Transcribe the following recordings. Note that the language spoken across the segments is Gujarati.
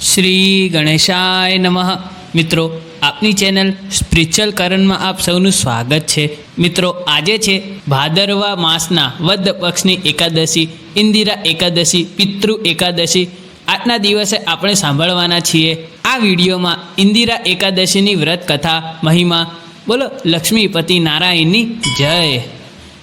શ્રી ગણેશાય નમઃ. મિત્રો, આપની ચેનલ સ્પિરિચ્યુઅલ કરણમાં આપ સૌનું સ્વાગત છે. મિત્રો, આજે છે ભાદરવા માસના વદ પક્ષની એકાદશી, ઇન્દિરા એકાદશી, પિતૃ એકાદશી. આજના દિવસે આપણે સાંભળવાના છીએ આ વિડીયોમાં ઇન્દિરા એકાદશીની વ્રત કથા, મહિમા. બોલો, લક્ષ્મીપતિ નારાયણની જય.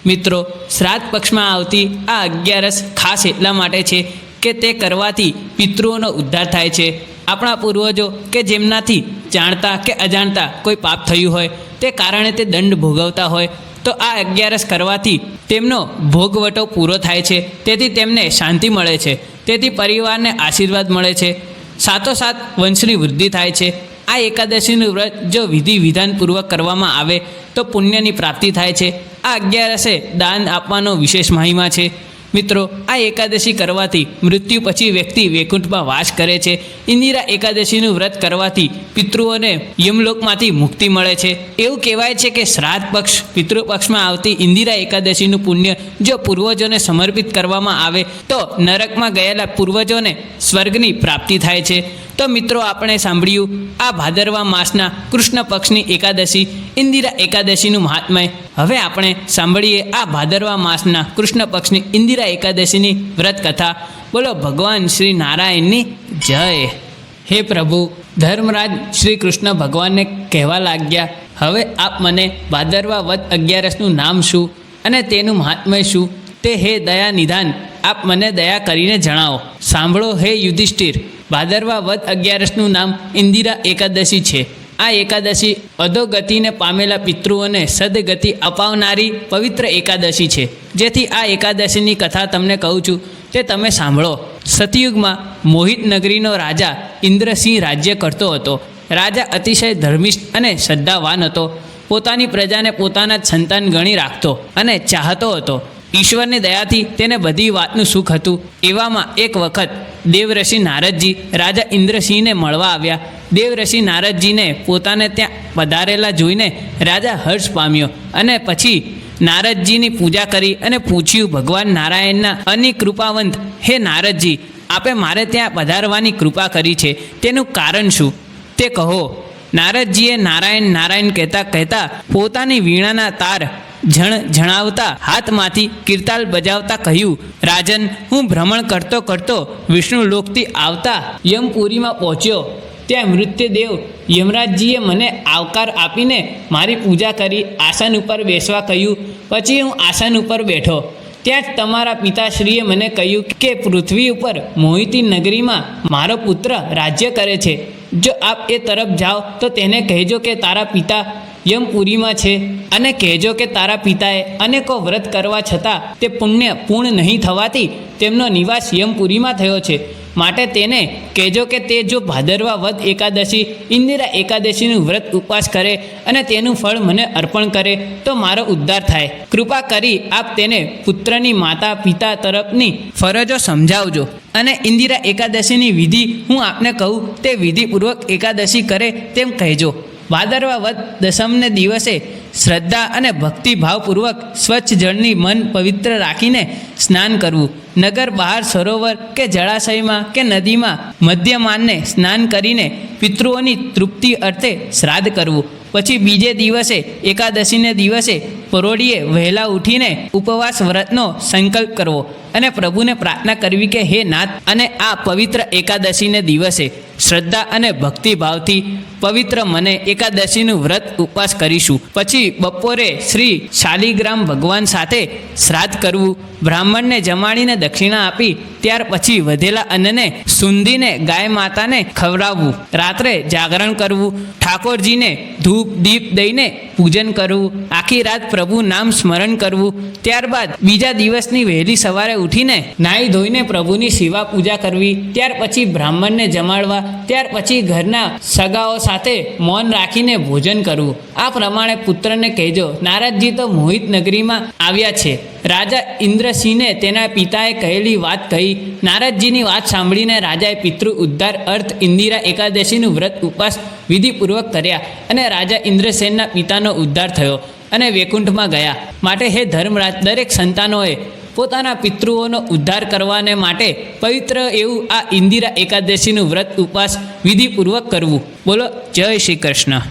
મિત્રો, શ્રાદ્ધ પક્ષમાં આવતી આ અગિયારસ ખાસ એટલા માટે છે કે તે કરવાથી પિતૃઓનો ઉદ્ધાર થાય છે. આપણા પૂર્વજો કે જેમનાથી જાણતા કે અજાણતા કોઈ પાપ થયું હોય, તે કારણે તે દંડ ભોગવતા હોય, તો આ અગિયારસ કરવાથી તેમનો ભોગવટો પૂરો થાય છે. તેથી તેમને શાંતિ મળે છે. તેથી પરિવારને આશીર્વાદ મળે છે. સાથોસાથ વંશની વૃદ્ધિ થાય છે. આ એકાદશીનું વ્રત જો વિધિ વિધાનપૂર્વક કરવામાં આવે, તો પુણ્યની પ્રાપ્તિ થાય છે. આ અગિયારસે દાન આપવાનો વિશેષ મહિમા છે. મિત્રો, આ એકાદશી કરવાથી મૃત્યુ પછી વ્યક્તિ વૈકુંઠમાં વાસ કરે છે. ઇન્દિરા એકાદશીનું વ્રત કરવાથી પિતૃઓને યમલોકમાંથી મુક્તિ મળે છે. એવું કહેવાય છે કે શ્રાદ્ધ પક્ષ પિતૃપક્ષમાં આવતી ઇન્દિરા એકાદશીનું પુણ્ય જો પૂર્વજોને સમર્પિત કરવામાં આવે, તો નરકમાં ગયેલા પૂર્વજોને સ્વર્ગની પ્રાપ્તિ થાય છે. તો મિત્રો આપણે સાંભળ્યું, આ ભાદરવા માસના કૃષ્ણ પક્ષની એકાદશી, ઇન્દિરા એકાદશીનું મહાત્મય. હવે આપણે સાંભળીએ આ ભાદરવા માસના કૃષ્ણ પક્ષની ઇન્દિરા એકાદશીની વ્રત કથા બોલો, ભગવાન શ્રી નારાયણની જય. હે પ્રભુ, ધર્મરાજ શ્રી કૃષ્ણ ભગવાનને કહેવા લાગ્યા, હવે આપ મને ભાદરવા વત અગિયારસનું નામ શું અને તેનું મહાત્મય શું? તે હે દયા નિધાન આપ મને દયા કરીને જણાવો. સાંભળો હે યુધિષ્ઠિર, ભાદરવા વધ અગિયારસનું નામ ઇન્દિરા એકાદશી છે. આ એકાદશી અધોગતિને પામેલા પિતૃઓને સદગતિ અપાવનારી પવિત્ર એકાદશી છે. જેથી આ એકાદશીની કથા તમને કહું છું તે તમે સાંભળો. સતયુગમાં મોહિત નગરીનો રાજા ઇન્દ્રસિંહ રાજ્ય કરતો હતો. રાજા અતિશય ધર્મિષ્ઠ અને શ્રદ્ધાવાન હતો. પોતાની પ્રજાને પોતાના જ સંતાન ગણી રાખતો અને ચાહતો હતો. ઈશ્વરની દયાથી તેને બધી વાતનું સુખ હતું. એવામાં એક વખત દેવઋષિ નારદજી રાજા ઇન્દ્રસિંહને મળવા આવ્યા. દેવઋષિ નારદજીને પોતાને ત્યાં પધારેલા જોઈને રાજા હર્ષ પામ્યો અને પછી નારદજીની પૂજા કરી અને પૂછ્યું, ભગવાન નારાયણના અનિ કૃપાવંત હે નારદજી, આપે મારે ત્યાં પધારવાની કૃપા કરી છે. તેનું કારણ શું? તે કહો, નારદજીએ નારાયણ નારાયણ કહેતા કહેતા પોતાની વીણાના તાર જણ જણાવતા હાથમાંથી કીર્તાલ બજાવતા કહ્યું, રાજન, હું ભ્રમણ કરતો કરતો વિષ્ણુ લોકથી આવતા યમપુરીમાં પહોંચ્યો. ત્યાં મૃત્યુદેવ યમરાજજીએ મને આવકાર આપીને મારી પૂજા કરી આસન ઉપર બેસવા કહ્યું. પછી હું આસન ઉપર બેઠો. ત્યાં જ તમારા પિતાશ્રીએ મને કહ્યું કે પૃથ્વી ઉપર મોહિતી નગરીમાં મારો પુત્ર રાજ્ય કરે છે. જો આપ એ તરફ જાઓ તો તેને કહેજો કે તારા પિતા યમપુરીમાં છે. અને કહેજો કે તારા પિતાએ અનેકો વ્રત કરવા છતાં તે પુણ્ય પૂર્ણ નહીં થવાથી તેમનો નિવાસ યમપુરીમાં થયો છે. માટે તેને કહેજો કે તે જો ભાદરવા વધ એકાદશી, ઇન્દિરા એકાદશીનું વ્રત ઉપવાસ કરે અને તેનું ફળ મને અર્પણ કરે, તો મારો ઉદ્ધાર થાય. કૃપા કરી આપ તેને પુત્રની માતા પિતા તરફની ફરજો સમજાવજો. અને ઇન્દિરા એકાદશીની વિધિ હું આપને કહું, તે વિધિપૂર્વક એકાદશી કરે તેમ કહેજો. ભાદરવા વદ દસમને દિવસે શ્રદ્ધા અને ભક્તિભાવપૂર્વક સ્વચ્છ જળની મન પવિત્ર રાખીને સ્નાન કરવું. નગર, બહાર, સરોવર કે જળાશયમાં કે નદીમાં મધ્યમાનને સ્નાન કરીને પિતૃઓની તૃપ્તિ અર્થે શ્રાદ્ધ કરવું. પછી બીજે દિવસે, એકાદશીને દિવસે પરોઢીએ વહેલા ઉઠીને ઉપવાસ વ્રતનો સંકલ્પ કરવો અને પ્રભુને પ્રાર્થના કરવી કે, હે નાથ, અને આ પવિત્ર એકાદશીને દિવસે શ્રદ્ધા અને ભક્તિભાવથી પવિત્ર મને એકાદશીનું વ્રત ઉપવાસ કરીશું. પછી બપોરે શ્રી શાલિગ્રામ ભગવાન સાથે શ્રાદ્ધ કરવું, બ્રાહ્મણને જમાડીને દક્ષિણા આપી, ત્યાર પછી વધેલા અન્નને સુંધીને ગાય માતાને ખવડાવવું. રાત્રે જાગરણ કરવું, ઠાકોરજીને ધૂપ, દીપ દઈને પૂજન કરવું, આખી રાત પ્રભુ નામ સ્મરણ કરવું, ત્યારબાદ બીજા દિવસની વહેલી સવારે ઉઠીને નાહી ધોઈને પ્રભુની સેવા પૂજા કરવી, ત્યાર પછી બ્રાહ્મણને જમાડવા ત્યાર પછી ઘરના સગાઓ સાથે મૌન રાખીને ભોજન કરવું. આ પ્રમાણે પુત્રને કહેજો, નારદજી તો મોહિત નગરીમાં આવ્યા છે. રાજા ઇન્દ્રસિંહને તેના પિતાએ કહેલી વાત કહી. નારદજીની વાત સાંભળીને રાજાએ પિતૃ ઉદ્ધાર અર્થ ઇન્દિરા એકાદશીનું વ્રત ઉપવાસ વિધિપૂર્વક કર્યા અને રાજા ઇન્દ્રસેનના પિતાનો ઉદ્ધાર થયો અને વૈકુંઠમાં ગયા. માટે હે ધર્મરાજ, દરેક સંતાનોએ પોતાના પિતૃઓનો ઉદ્ધાર કરવાને માટે પવિત્ર એવું આ ઇન્દિરા એકાદશીનું વ્રત ઉપવાસ વિધિપૂર્વક કરવું. બોલો, જય શ્રી કૃષ્ણ.